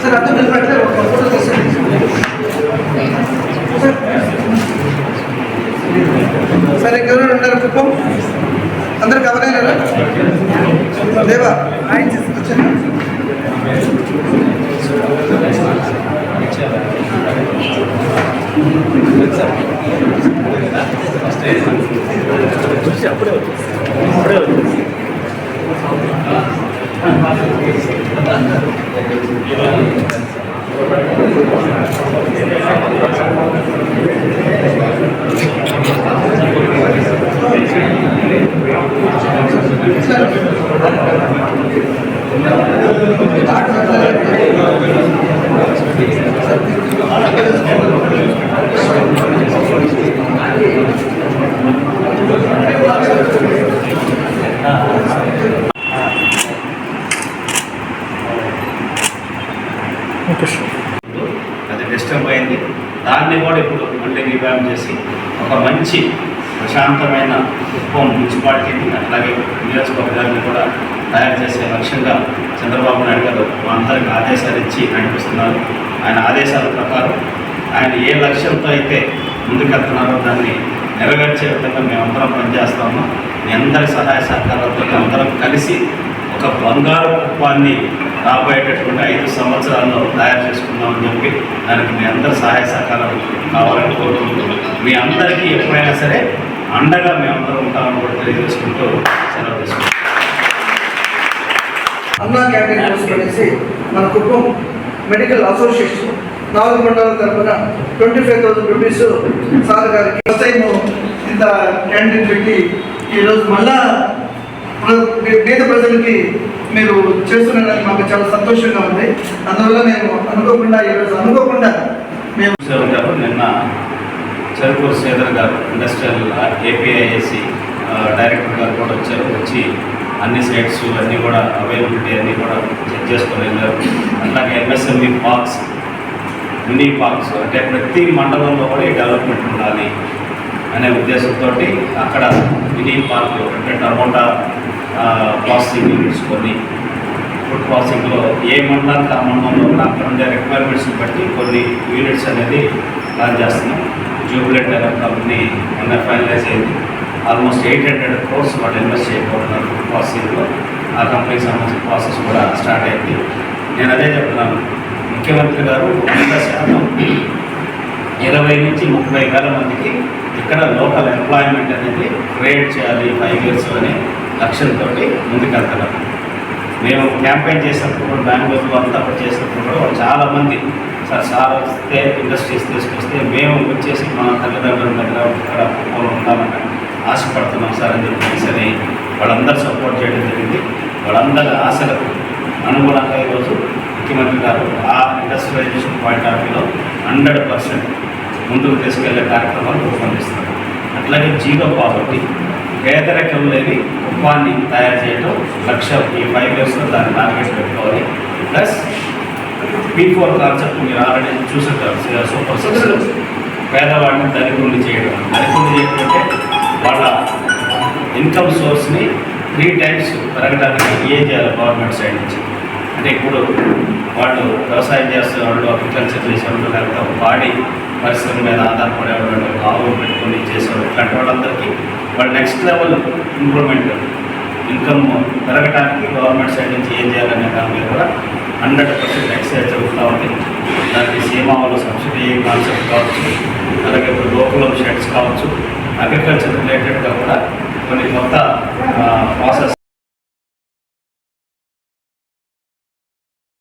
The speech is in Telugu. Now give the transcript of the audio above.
సార్ అర్థం సార్ ఇంకెవరైనా ఉంటారు కుప్పం అందరు కవరైనా లేవా ఆయన తీసుకొచ్చాను Thank you. వచ్చింది అప్పుడే వచ్చింది అది డిస్టర్బ్ అయింది దాన్ని కూడా ఇప్పుడు మళ్ళీ రీవ్యామ్ చేసి ఒక మంచి ప్రశాంతమైన కుప్పం మున్సిపాలిటీని అట్లాగే నియోజకవర్గాన్ని కూడా తయారు చేసే లక్ష్యంగా చంద్రబాబు నాయుడు గారు మా అందరికి ఆదేశాలు ఇచ్చి నడిపిస్తున్నారు. ఆయన ఆదేశాల ప్రకారం ఆయన ఏ లక్ష్యంతో అయితే ముందుకెళ్తున్నారో దాన్ని నెరవేర్చే విధంగా మేమందరం పనిచేస్తాము. మీ అందరి సహాయ సహకారాలతో అందరం కలిసి ఒక బంగారు కుప్పాన్ని రాబోయేటటువంటి ఐదు సంవత్సరాల్లో తయారు చేసుకుందామని చెప్పి దానికి మీ అందరి సహాయ సహకారాలు కావాలని కోరుకుంటున్నాం. మీ అందరికీ ఎప్పుడైనా సరే అండగా మేమందరం ఉంటామని కూడా తెలియజేసుకుంటూ సెలవు తీసుకుంటాం అన్నా క్యాంటీన్ కోసం అనేసి మన కుటుంబం మెడికల్ అసోసియేషన్ నాలుగు మండల తరఫున twenty five thousand rupees sir గారికి ఫస్ట్ టైం ఇంత క్యాంటీన్ పెట్టి ఈరోజు మళ్ళా పేద ప్రజలకి మీరు చేస్తున్నారని మాకు చాలా సంతోషంగా ఉంది. అందువల్ల నేను అనుకోకుండా ఈరోజు అనుకోకుండా మేము గారు నిన్న చెరుకూరు శ్రీధర్ గారు ఇండస్ట్రియల్ ఏపీఐఎస్సి డైరెక్టర్ గారు కూడా వచ్చారు. వచ్చి అన్ని సైట్స్ అన్నీ కూడా అవైలబిలిటీ అన్నీ కూడా చెక్ చేసుకొని వెళ్ళారు. అట్లాగే ఎంఎస్ఎంఈ పార్క్స్ మినీ పార్క్స్ అంటే ప్రతి మండలంలో కూడా ఈ డెవలప్మెంట్ ఉండాలి అనే ఉద్దేశంతో అక్కడ మినీ పార్క్ అంటే టమోటా ప్రాసెసింగ్ తీసుకొని ఫుడ్ ప్రాసెసింగ్లో ఏ మండలానికి ఆ మండలంలో అక్కడ ఉండే రిక్వైర్మెంట్స్ని బట్టి కొన్ని యూనిట్స్ అనేది ప్లాన్ చేస్తున్నాం. జూబిలెంట్ డెవలప్ కంపెనీ మొన్న ఫైనలైజ్ అయింది. ఆల్మోస్ట్ ఎయిట్ హండ్రెడ్ క్రోర్స్ వాళ్ళు ఇన్వెస్ట్ చేయబోతున్నారు ఫుడ్ ప్రాసెసింగ్లో ఆ కంపెనీకి సంబంధించిన ప్రాసెస్ కూడా స్టార్ట్ అయింది. నేను అదే చెప్తున్నాను. ముఖ్యమంత్రి గారు వంద శాతం ఇరవై నుంచి ముప్పై వేల మందికి ఇక్కడ లోకల్ ఎంప్లాయ్మెంట్ అనేది క్రియేట్ చేయాలి ఫైవ్ ఇయర్స్ లక్ష్యంతో ముందుకెళ్తున్నారు. మేము క్యాంపెయిన్ చేసినప్పుడు కూడా బెంగళూరులో అంతా చేసినప్పుడు కూడా చాలామంది సార్ సార్ వస్తే ఇండస్ట్రీస్ తీసుకొస్తే మేము వచ్చేసి మా తల్లిదండ్రుల దగ్గర ఇక్కడ కుప్పంలో ఉండాలని ఆశపడుతున్నాం సార్ అని చెప్పేసి అని వాళ్ళందరూ సపోర్ట్ చేయడం జరిగింది. వాళ్ళందరి ఆశలకు అనుగుణంగా ఈరోజు ముఖ్యమంత్రి గారు ఆ ఇండస్ట్రియలైజేషన్ పాయింట్ ఆఫ్ వ్యూలో హండ్రెడ్ పర్సెంట్ ముందుకు తీసుకెళ్ళే కార్యక్రమాలు రూపొందిస్తున్నారు. అట్లాగే జీరో పావర్టీ పేదరికం లేని కుప్పాన్ని తయారు చేయడం లక్ష్యం. ఈ ఫైవ్ ఇయర్స్లో దాన్ని టార్గెట్ పెట్టుకోవాలి. ప్లస్ పీ ఫోర్ కాన్సెప్ట్ మీరు ఆల్రెడీ చూసుంటారు. సూపర్ సిక్స్ పేదవాడిని ధనికుడిని చేయడం. ధనికుడిని చేయడం అంటే వాళ్ళ ఇన్కమ్ సోర్స్ని త్రీ టైమ్స్ పెరగడానికి ఏం చేయాలి గవర్నమెంట్ సైడ్ నుంచి అంటే ఇప్పుడు వాళ్ళు వ్యవసాయం చేసే వాళ్ళు అగ్రికల్చర్ చేసేవాళ్ళు లేకపోతే పాడి పరిశ్రమ మీద ఆధారపడే వాళ్ళు ఆవులు పెట్టుకొని చేసేవాళ్ళు ఇట్లాంటి వాళ్ళందరికీ వాళ్ళు నెక్స్ట్ లెవెల్ ఇంప్రూవ్మెంట్ ఇన్కమ్ పెరగడానికి గవర్నమెంట్ సైడ్ నుంచి ఏం చేయాలనే దాని మీద కూడా హండ్రెడ్ పర్సెంట్ ఎక్సైజ్ జరుగుతూ ఉంది. దానికి సీమావలు సబ్సిడీ కాన్సెప్ట్ కావచ్చు అలాగే ఇప్పుడు లోకల్ షెడ్స్ కావచ్చు అగ్రికల్చర్ రిలేటెడ్గా కూడా కొన్ని కొత్త ప్రాసెస్